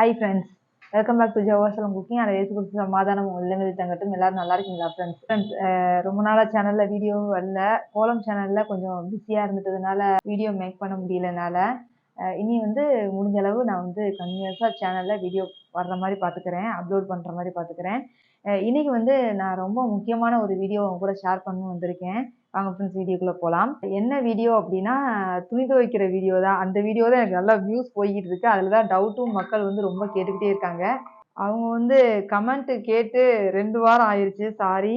Hi friends welcome back to Javasalam cooking அதை ஏசு கொடுத்து சமாதானம் உள்ளங்கள் தங்கட்டும் எல்லாரும் நல்லா இருக்கீங்களா ஃப்ரெண்ட்ஸ் ஃப்ரெண்ட்ஸ் ரொம்ப நாளாக சேனலில் வீடியோ வரல. கோலம் சேனலில் கொஞ்சம் பிஸியாக இருந்துட்டதுனால வீடியோ மேக் பண்ண முடியலனால இனி வந்து முடிஞ்ச அளவு நான் வந்து கன்டினியூஸாக சேனலில் வீடியோ வர்ற மாதிரி பார்த்துக்கிறேன் அப்லோட் பண்ணுற மாதிரி பார்த்துக்கிறேன் அஹ் இன்னைக்கு வந்து நான் ரொம்ப முக்கியமான ஒரு வீடியோ உங்க கூட ஷேர் பண்ண வந்திருக்கேன். வாங்க ஃப்ரெண்ட்ஸ் வீடியோக்குள்ளே போகலாம் என்ன வீடியோ அப்படின்னா துணி துவைக்கிற வீடியோ தான். அந்த வீடியோ தான் எனக்கு நல்லா வியூஸ் போய்கிட்டு இருக்கு. அதில் தான் டவுட்டும் மக்கள் வந்து ரொம்ப கேட்டுக்கிட்டே இருக்காங்க. அவங்க வந்து கமெண்ட்டு கேட்டு ரெண்டு வாரம் ஆயிடுச்சு சாரி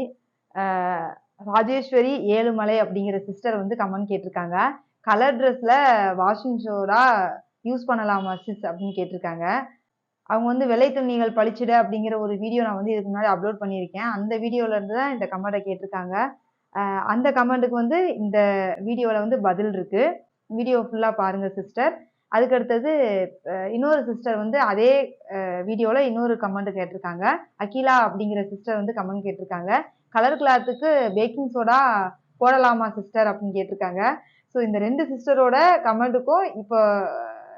ராஜேஸ்வரி ஏழுமலை அப்படிங்கிற சிஸ்டர் வந்து கமெண்ட் கேட்டிருக்காங்க. கலர் ட்ரெஸ்ஸில் வாஷிங் சோடா யூஸ் பண்ணலாமா சிஸ் அப்படின்னு கேட்டிருக்காங்க. அவங்க வந்து வெள்ளை துணிகள் பளிச்சிட அப்படிங்கிற ஒரு வீடியோ நான் வந்து இதுக்கு முன்னாடி அப்லோட் பண்ணியிருக்கேன். அந்த வீடியோலேருந்து தான் இந்த கமெண்ட்டை கேட்டிருக்காங்க. அந்த கமெண்ட்டுக்கு வந்து இந்த வீடியோவில் வந்து பதில் இருக்குது வீடியோ ஃபுல்லாக பாருங்கள் சிஸ்டர் அதுக்கு அடுத்தது இன்னொரு சிஸ்டர் வந்து அதே வீடியோவில் இன்னொரு கமெண்ட் கேட்டிருக்காங்க. அகிலா அப்படிங்கிற சிஸ்டர் வந்து கமெண்ட் கேட்டிருக்காங்க. கலர் கிளாத்துக்கு பேக்கிங் சோடா போடலாமா சிஸ்டர் அப்படின்னு கேட்டிருக்காங்க. ஸோ இந்த ரெண்டு சிஸ்டரோட கமெண்ட்டுக்கும் இப்போ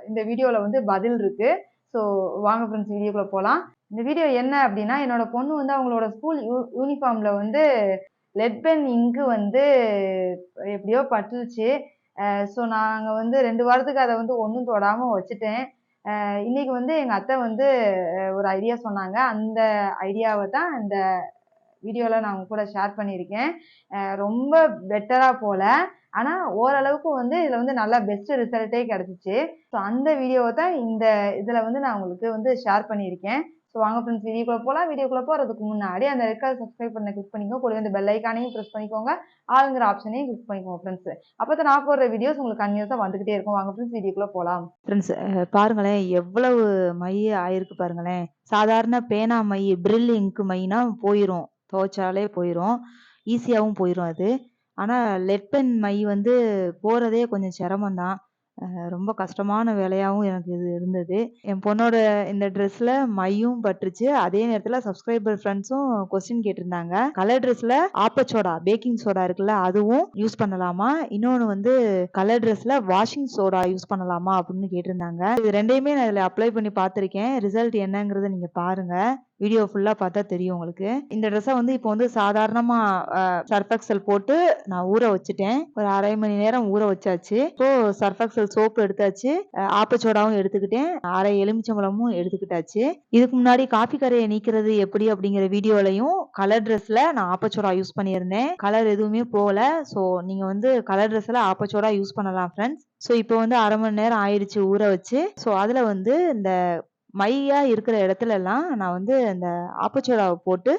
இந்த வீடியோவில் வந்து பதில் இருக்குது ஸோ வாங்க ஃப்ரெண்ட்ஸ் வீடியோக்குள்ளே போகலாம் இந்த வீடியோ என்ன அப்படின்னா என்னோட பொண்ணு வந்து அவங்களோட ஸ்கூல் யூ யூனிஃபார்மில் வந்து லெட் பென் இங்கு வந்து எப்படியோ பட்டுருச்சு. ஸோ நாங்கள் வந்து ரெண்டு வாரத்துக்கு அதை வந்து ஒன்றும் தொடாமல் வச்சுட்டேன். இன்றைக்கி இன்னைக்கு வந்து எங்கள் அத்தை வந்து ஒரு ஐடியா சொன்னாங்க. அந்த ஐடியாவை தான் இந்த வீடியோவில் நான் உங்க கூட ஷேர் பண்ணியிருக்கேன். ரொம்ப பெட்டராக போல. ஆனால் ஓரளவுக்கு வந்து இதில் வந்து நல்லா பெஸ்ட் ரிசல்ட்டே கிடச்சிச்சு. ஸோ அந்த வீடியோவை தான் இந்த இதில் வந்து நான் உங்களுக்கு வந்து ஷேர் பண்ணியிருக்கேன். ஸோ வாங்க ஃப்ரெண்ட்ஸ் வீடியோக்குள்ளே போகலாம் வீடியோக்குள்ளே போகிறதுக்கு முன்னாடி அந்த ரெக்கார்ட் சப்ஸ்கிரைப் பண்ண கிளிக் பண்ணிக்கோ கூட இந்த பெல் ஐக்கானையும் ப்ரெஸ் பண்ணிக்கோங்க. ஆளுங்கிற ஆப்ஷனையும் கிளிக் பண்ணிக்கோங்க ஃப்ரெண்ட்ஸ் அப்போ தான் நான் போடுற வீடியோஸ் உங்களுக்கு கன்யூஸாக வந்துகிட்டே இருக்கும். வாங்க ஃப்ரெண்ட்ஸ் வீடியோக்குள்ளே போகலாம் ஃப்ரெண்ட்ஸ் பாருங்களேன் எவ்வளவு மை ஆயிருக்கு பாருங்களேன். சாதாரண பேனா மை பிரில் இங்கு மைனா போயிடும் துவைச்சாலே போயிடும் ஈஸியாகவும் போயிடும் அது. ஆனால் லெட் பென் மை வந்து போகிறதே கொஞ்சம் சிரமம்தான். ரொம்ப கஷ்டமான வேலையாகவும் எனக்கு இது இருந்தது. என் பொண்ணோட இந்த ட்ரெஸ்ஸில் மையும் பட்டுருச்சு அதே நேரத்தில் சப்ஸ்கிரைபர் ஃப்ரெண்ட்ஸும் கொஸ்டின் கேட்டிருந்தாங்க. கலர் ட்ரெஸ்ஸில் ஆப்பச்சோடா பேக்கிங் சோடா இருக்குல்ல அதுவும் யூஸ் பண்ணலாமா? இன்னொன்று வந்து கலர் ட்ரெஸ்ஸில் வாஷிங் சோடா யூஸ் பண்ணலாமா? அப்படின்னு கேட்டிருந்தாங்க. இது ரெண்டையுமே நான் இதில் அப்ளை பண்ணி பார்த்துருக்கேன். ரிசல்ட் என்னங்கிறத நீங்கள் பாருங்கள் வீடியோ ஃபுல்லாக பார்த்தா தெரியும் உங்களுக்கு. இந்த ட்ரெஸ்ஸை வந்து இப்போ வந்து சாதாரணமாக சர்ஃபெக்சல் போட்டு நான் ஊற வச்சுட்டேன். ஒரு அரை மணி நேரம் ஊற வச்சாச்சு. ஸோ சர்ஃபெக்சல் சோப்பு எடுத்தாச்சு. ஆப்பச்சோடாவும் எடுத்துக்கிட்டேன். அரை எலுமிச்சம்பழமும் எடுத்துக்கிட்டாச்சு. இதுக்கு முன்னாடி காஃபி கரையை நீக்கிறது எப்படி அப்படிங்கிற வீடியோலையும் கலர் ட்ரெஸ்ஸில் நான் ஆப்பச்சோடா யூஸ் பண்ணியிருந்தேன். கலர் எதுவுமே போகல. ஸோ நீங்கள் வந்து கலர் ட்ரெஸ்ஸில் ஆப்பச்சோடா யூஸ் பண்ணலாம் ஃப்ரெண்ட்ஸ் ஸோ இப்போ வந்து அரை மணி நேரம் ஆயிடுச்சு ஊற வச்சு. ஸோ அதில் வந்து இந்த மையா இருக்கிற இடத்துல எல்லாம் நான் வந்து அந்த ஆப்பச்சோடாவை போட்டு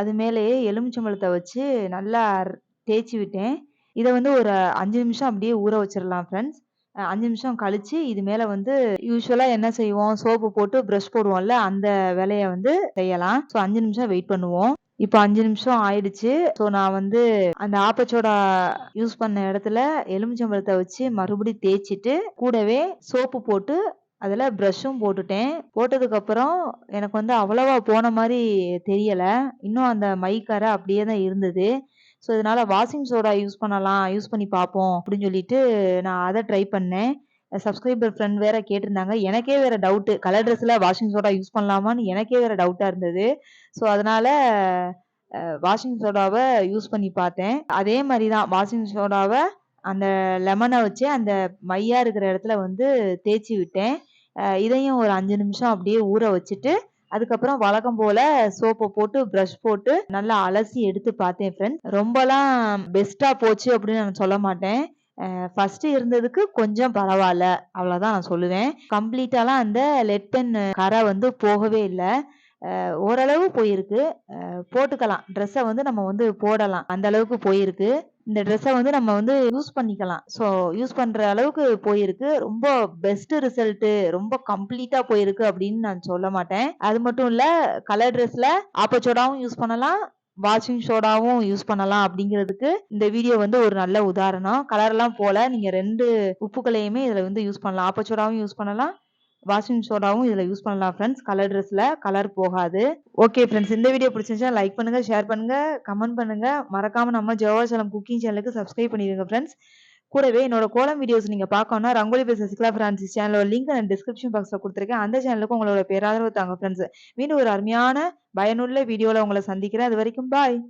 அது மேலேயே எலுமிச்சம்பழத்தை வச்சு நல்லா தேய்ச்சி விட்டேன். இதை வந்து ஒரு அஞ்சு நிமிஷம் அப்படியே ஊற வச்சிடலாம் ஃப்ரெண்ட்ஸ் அஞ்சு நிமிஷம் கழிச்சு இது மேலே வந்து யூஸ்வலாக என்ன செய்வோம்? சோப்பு போட்டு ப்ரஷ் போடுவோம்ல அந்த வேலையை வந்து செய்யலாம். ஸோ அஞ்சு நிமிஷம் வெயிட் பண்ணுவோம். இப்போ அஞ்சு நிமிஷம் ஆயிடுச்சு. ஸோ நான் வந்து அந்த ஆப்பச்சோடா யூஸ் பண்ண இடத்துல எலுமிச்சம்பழத்தை வச்சு மறுபடியும் தேய்ச்சிட்டு கூடவே சோப்பு போட்டு அதில் ப்ரஷ்ஷும் போட்டுட்டேன். போட்டதுக்கப்புறம் எனக்கு வந்து அவ்வளோவா போன மாதிரி தெரியலை. இன்னும் அந்த மைக்கரை அப்படியே தான் இருந்தது. ஸோ இதனால் வாஷிங் சோடா யூஸ் பண்ணலாம் யூஸ் பண்ணி பார்ப்போம் அப்படின்னு சொல்லிட்டு நான் அதை ட்ரை பண்ணேன். சப்ஸ்கிரைபர் ஃப்ரெண்ட் வேற கேட்டிருந்தாங்க. எனக்கே வேற டவுட்டு கலர் ட்ரெஸ்ஸில் வாஷிங் சோடா யூஸ் பண்ணலாமான்னு எனக்கே வேற டவுட்டாக இருந்தது. ஸோ அதனால் வாஷிங் சோடாவை யூஸ் பண்ணி பார்த்தேன். அதே மாதிரி தான் வாஷிங் சோடாவை அந்த லெமனை வச்சு அந்த மையா இருக்கிற இடத்துல வந்து தேய்ச்சி விட்டேன். இதையும் ஒரு அஞ்சு நிமிஷம் அப்படியே ஊற வச்சுட்டு அதுக்கப்புறம் வழக்கம் போல சோப்பை போட்டு ப்ரஷ் போட்டு நல்லா அலசி எடுத்து பார்த்தேன் ஃப்ரெண்ட்ஸ் ரொம்பலாம் பெஸ்ட்டாக போச்சு அப்படின்னு நான் சொல்ல மாட்டேன். ஃபர்ஸ்ட் இருந்ததுக்கு கொஞ்சம் பரவாயில்ல. அவ்வளோதான் நான் சொல்லுவேன். கம்ப்ளீட்டாலாம் அந்த லெட் பென் கரை வந்து போகவே இல்லை. ஓரளவு போயிருக்கு. போட்டுக்கலாம். ட்ரெஸ்ஸை வந்து நம்ம வந்து போடலாம். அந்த அளவுக்கு போயிருக்கு. இந்த ட்ரெஸ்ஸை வந்து நம்ம வந்து யூஸ் பண்ணிக்கலாம். ஸோ யூஸ் பண்ணுற அளவுக்கு போயிருக்கு. ரொம்ப பெஸ்ட் ரிசல்ட்டு ரொம்ப கம்ப்ளீட்டாக போயிருக்கு அப்படின்னு நான் சொல்ல மாட்டேன். அது மட்டும் இல்லை கலர் ட்ரெஸ்ஸில் ஆப்பச்சோடாவும் யூஸ் பண்ணலாம். வாஷிங் சோடாவும் யூஸ் பண்ணலாம் அப்படிங்கிறதுக்கு இந்த வீடியோ வந்து ஒரு நல்ல உதாரணம். கலர்லாம் போல நீங்கள் ரெண்டு உப்புகளையுமே இதில் வந்து யூஸ் பண்ணலாம். ஆப்பச்சோடாவும் யூஸ் பண்ணலாம். வாஷிங் சோடாவும் இதில் யூஸ் பண்ணலாம் ஃப்ரெண்ட்ஸ் கலர் ட்ரெஸ்ஸில் கலர் போகாது. ஓகே ஃப்ரெண்ட்ஸ் இந்த வீடியோ பிடிச்சிருந்துச்சா லைக் பண்ணுங்கள் ஷேர் பண்ணுங்கள் கமெண்ட் பண்ணுங்க. மறக்காமல் நம்ம ஜவாசலம் குக்கிங் சேனலுக்கு சப்ஸ்கிரைப் பண்ணிடுங்க ஃப்ரெண்ட்ஸ் கூடவே என்னோட கோலம் வீடியோஸ் நீங்கள் பார்க்கணும்னா ரங்கோலி பை சசிகலா ஃப்ரான்சிஸ் சேனலோட லிங்க் நான் டிஸ்கிரிப்ஷன் பாக்ஸில் கொடுத்துருக்கேன். அந்த சேனலுக்கு உங்களோட பேராதரவு தாங்க ஃப்ரெண்ட்ஸ் மீண்டும் ஒரு அருமையான பயனுள்ள வீடியோவில் உங்களை சந்திக்கிறேன். அது வரைக்கும் பாய்